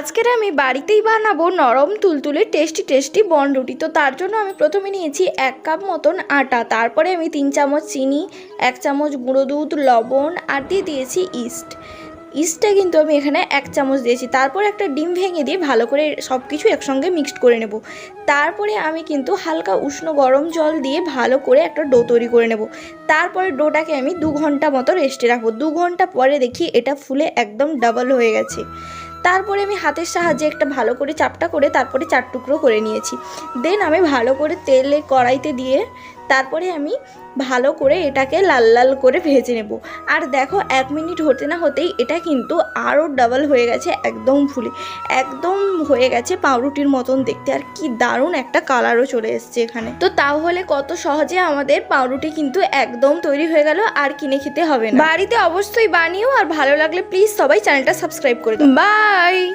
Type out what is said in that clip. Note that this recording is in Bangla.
আজকের আমি বাড়িতেই বানাবো নরম তুলতুলে টেস্টি টেস্টি বন রুটি। তো তার জন্য আমি প্রথমে নিয়েছি এক কাপ মতন আটা, তারপরে আমি তিন চামচ চিনি, এক চামচ গুঁড়ো দুধ, লবণ, আর দিয়ে দিয়েছি ইস্ট। ইস্টটা কিন্তু আমি এখানে এক চামচ দিয়েছি। তারপরে একটা ডিম ভেঙে দিয়ে ভালো করে সব কিছু একসঙ্গে মিক্সড করে নেব। তারপরে আমি কিন্তু হালকা উষ্ণ গরম জল দিয়ে ভালো করে একটা ডো তৈরি করে নেব। তারপরে ডোটাকে আমি দু ঘণ্টা মতো রেস্টে রাখব। দু ঘণ্টা পরে দেখি এটা ফুলে একদম ডাবল হয়ে গেছে। তারপরে আমি হাতের সাহায্যে একটা ভালো করে চাপটা করে তারপরে চার টুকরো করে নিয়েছি। দেন আমি ভালো করে তেলে কড়াইতে দিয়ে তারপরে আমি ভালো করে এটাকে লাল লাল করে ভেজে নেব। আর দেখো, এক মিনিট হতে না হতেই এটা কিন্তু আরও ডাবল হয়ে গেছে একদম ফুলে। একদম হয়ে গেছে পাউরুটির মতন দেখতে। আর কি দারুণ একটা কালারও চলে এসছে এখানে। তো তাহলে কত সহজে আমাদের পাউরুটি কিন্তু একদম তৈরি হয়ে গেল, আর কিনে খেতে হবে না। বাড়িতে অবশ্যই বানিও, আর ভালো লাগলে প্লিজ সবাই চ্যানেলটা সাবস্ক্রাইব করে বাই